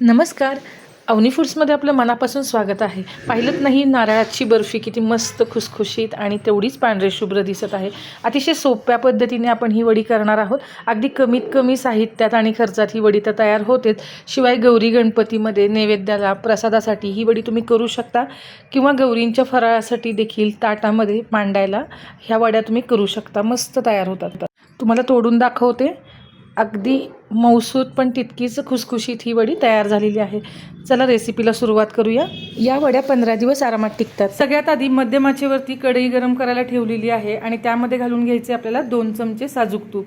नमस्कार. अवनी फूड्समध्ये आपलं मनापासून स्वागत आहे. पाहिलंत नाही नारळाची बर्फी किती मस्त खुसखुशीत आणि तेवढीच पांढरे शुभ्र दिसत आहे. अतिशय सोप्या पद्धतीने आपण ही वडी करणार आहोत. अगदी कमीत कमी साहित्यात आणि खर्चात ही वडी तर तयार होतेच. शिवाय गौरी गणपतीमध्ये नैवेद्याला प्रसादासाठी ही वडी तुम्ही करू शकता किंवा गौरींच्या फराळासाठी देखील ताटामध्ये मांडायला ह्या वड्या तुम्ही करू शकता. मस्त तयार होतात. तुम्हाला तोडून दाखवते. अगदी मौसूद पण तितकीच खुसखुशीत ही वडी तयार झालेली आहे. चला रेसिपीला सुरुवात करूया. या वड्या पंधरा दिवस आरामात टिकतात. सगळ्यात आधी मध्यम आचेवरती कढई गरम करायला ठेवलेली आहे आणि त्यामध्ये घालून घ्यायचे आपल्याला दोन चमचे साजूक तूप.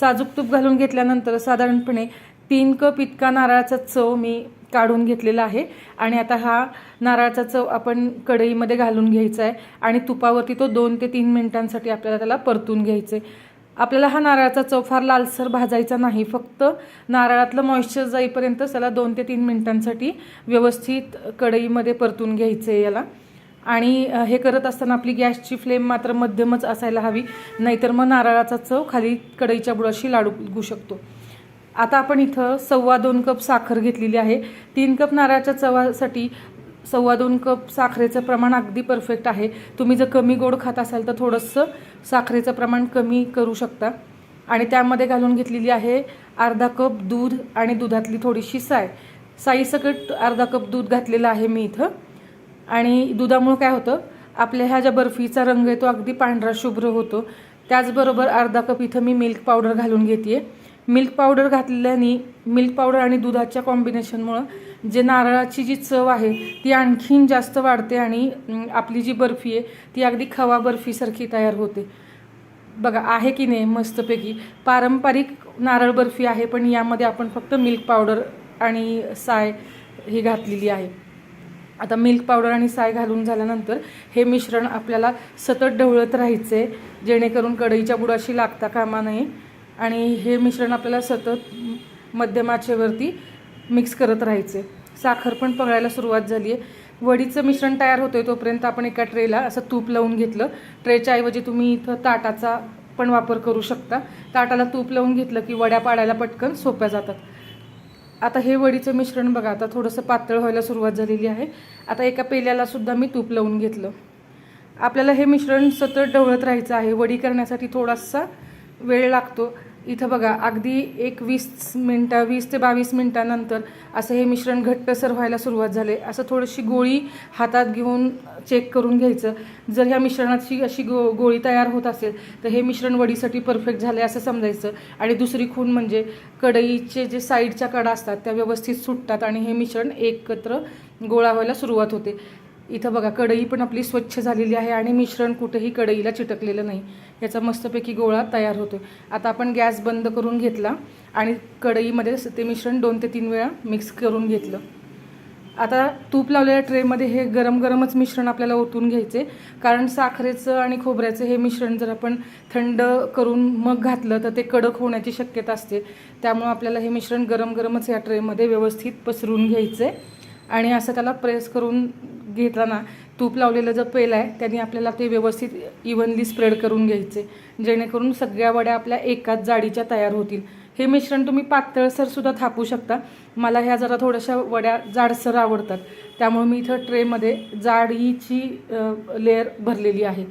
साजूक तूप घालून घेतल्यानंतर साधारणपणे तीन कप इतका नारळाचा चव मी काढून घेतलेला आहे. आणि आता हा नारळाचा चव आपण कढईमध्ये घालून घ्यायचा आहे आणि तुपावरती तो दोन ते तीन मिनिटांसाठी आपल्याला त्याला परतून घ्यायचं आहे. आपल्याला हा नारळाचा चव फार लालसर भाजायचा नाही. फक्त नारळातलं मॉइश्चर जाईपर्यंत त्याला दोन ते तीन मिनटांसाठी व्यवस्थित कढईमध्ये परतून घ्यायचं आहे याला. आणि हे करत असताना आपली गॅसची फ्लेम मात्र मध्यमच असायला हवी. नाहीतर मग नारळाचा चव खाली कढईच्या बुडाशी लाडू शकतो. आता आपण इथं सव्वा दोन कप साखर घेतलेली आहे. तीन कप नारळाच्या चवासाठी सव्वा दोन कप साखरेचं प्रमाण अगदी परफेक्ट आहे. तुम्ही जर कमी गोड खात असाल तर थोडंसं साखरेचं प्रमाण कमी करू शकता. आणि त्यामध्ये घालून घेतलेली आहे अर्धा कप दूध आणि दुधातली थोडीशी साय. साईसकट अर्धा कप दूध घातलेलं आहे मी इथं. आणि दुधामुळं काय होतं? आपल्या ह्या ज्या बर्फीचा रंग आहे तो अगदी पांढरा शुभ्र होतो. त्याचबरोबर अर्धा कप इथं मी मिल्क पावडर घालून घेते मिल्क पावडर घातल्याने मिल्क पावडर आणि दुधाच्या कॉम्बिनेशनमुळं जे नारळाची जी चव आहे ती आणखीन जास्त वाढते आणि आपली जी बर्फी आहे ती अगदी खवा बर्फीसारखी तयार होते. बघा आहे की नाही मस्तपैकी. पारंपरिक नारळ बर्फी आहे पण यामध्ये आपण फक्त मिल्क पावडर आणि साय ही घातलेली आहे. आता मिल्क पावडर आणि साय घालून झाल्यानंतर हे मिश्रण आपल्याला सतत ढवळत राहायचे जेणेकरून कढईच्या बुडाशी लागता कामा नये. आणि हे मिश्रण आपल्याला सतत मध्यमाचेवरती मिक्स करत राहायचे. साखर पण पगळायला सुरुवात झाली आहे. वडीचं मिश्रण तयार होतं आहे तोपर्यंत आपण एका ट्रेला असं तूप लावून घेतलं. ट्रेच्या ऐवजी तुम्ही इथं ताटाचा पण वापर करू शकता. ताटाला तूप लावून घेतलं की वड्या पाडायला पटकन सोप्या जातात. आता हे वडीचं मिश्रण बघा आता थोडंसं पातळ व्हायला सुरुवात झालेली आहे. आता एका पेल्याला सुद्धा मी तूप लावून घेतलं. आपल्याला हे मिश्रण सतत ढवळत राहायचं आहे. वडी करण्यासाठी थोडासा वेळ लागतो. इथं बघा अगदी एक वीस मिनटा वीस ते बावीस मिनटानंतर असं हे मिश्रण घट्टसर व्हायला सुरुवात झाले. असं थोडीशी गोळी हातात घेऊन चेक करून घ्यायचं. जर ह्या मिश्रणाची अशी गो गोळी तयार होत असेल तर हे मिश्रण वडीसाठी परफेक्ट झाले असं समजायचं. आणि दुसरी खूण म्हणजे कढईचे जे साईडच्या कडा असतात त्या व्यवस्थित सुटतात आणि हे मिश्रण एकत्र गोळा व्हायला सुरुवात होते. इथं बघा कढई पण आपली स्वच्छ झालेली आहे आणि मिश्रण कुठेही कढईला चिटकलेलं नाही. याचा मस्तपैकी गोळा तयार होतो आता आपण गॅस बंद करून घेतला आणि कढईमध्ये ते मिश्रण दोन ते तीन वेळा मिक्स करून घेतलं. आता तूप लावलेल्या ट्रेमध्ये हे गरम गरमच मिश्रण आपल्याला ओतून घ्यायचे. कारण साखरेचं आणि खोबऱ्याचं हे मिश्रण जर आपण थंड करून मग घातलं तर ते कडक होण्याची शक्यता असते. त्यामुळं आपल्याला हे मिश्रण गरम गरमच या ट्रेमध्ये व्यवस्थित पसरून घ्यायचं आहे आणि असं त्याला प्रेस करून घेताना तूप लावलेलं जर पेल आहे त्याने आपल्याला ते व्यवस्थित इव्हनली स्प्रेड करून घ्यायचे. जेणेकरून सगळ्या वड्या आपल्या एकाच जाडीच्या तयार होतील. हे मिश्रण तुम्ही पातळसरसुद्धा थापू शकता. मला ह्या जरा थोड्याशा वड्या जाडसर आवडतात. त्यामुळे मी इथं ट्रेमध्ये जाडीची लेअर भरलेली आहे.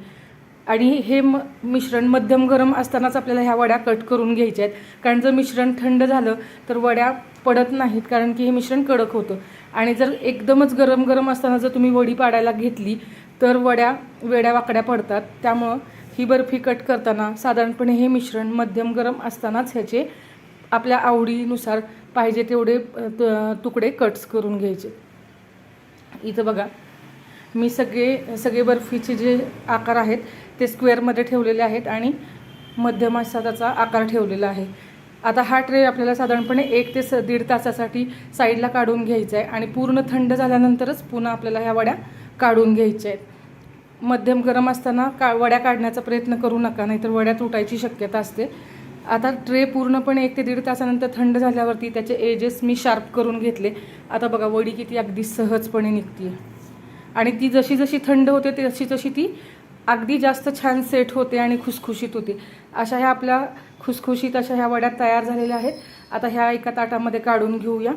आणि हे म मिश्रण मध्यम गरम असतानाच आपल्याला ह्या वड्या कट करून घ्यायच्या आहेत. कारण जर मिश्रण थंड झालं तर वड्या पडत नाहीत कारण की हे मिश्रण कडक होतं. आणि जर एकदमच गरम गरम असताना जर तुम्ही वडी पाडायला घेतली तर वड्या वेड्या वाकड्या पडतात. त्यामुळं ही बर्फी कट करताना साधारणपणे हे मिश्रण मध्यम गरम असतानाच ह्याचे आपल्या आवडीनुसार पाहिजे तेवढे त- तुकडे कट्स करून घ्यायचे. इथं बघा मी सगळे सगळे बर्फीचे जे आकार आहेत ते स्क्वेअरमध्ये ठेवलेले आहेत आणि मध्यम असा त्याचा आकार ठेवलेला आहे. आता हा ट्रे आपल्याला साधारणपणे एक ते स दीड तासासाठी साईडला काढून घ्यायचा आहे आणि पूर्ण थंड झाल्यानंतरच पुन्हा आपल्याला ह्या वड्या काढून घ्यायच्या आहेत. मध्यम गरम असताना का वड्या काढण्याचा प्रयत्न करू नका नाहीतर वड्या तुटायची शक्यता असते. आता ट्रे पूर्णपणे एक ते दीड तासानंतर थंड झाल्यावरती त्याचे एजेस मी शार्प करून घेतले. आता बघा वडी किती अगदी सहजपणे निघते आणि ती जशी जशी थंड होते तशी तशी ती अगदी जास्त छान सेट होते आणि खुसखुशीत होते. अशा ह्या आपल्या खुसखुशीत अशा ह्या वड्या तयार झालेल्या आहेत. आता ह्या एका ताटामध्ये काढून घेऊया.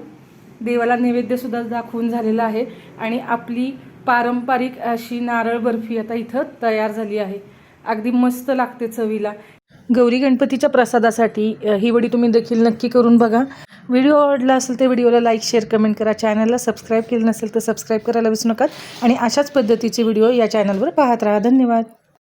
देवाला नैवेद्यसुद्धा दाखवून झालेला आहे. आणि आपली पारंपरिक अशी नारळ बर्फी आता इथं तयार झाली आहे. अगदी मस्त लागते चवीला. गौरी गणपतीच्या प्रसादासाठी ही वडी तुम्ही देखील नक्की करून बघा. व्हिडिओ आवडला असेल तर व्हिडिओला लाईक शेअर कमेंट करा. चॅनलला सबस्क्राईब केलं नसेल तर सबस्क्राईब करायला विसरू नका. आणि अशाच पद्धतीचे व्हिडिओ या चॅनलवर पाहत राहा. धन्यवाद.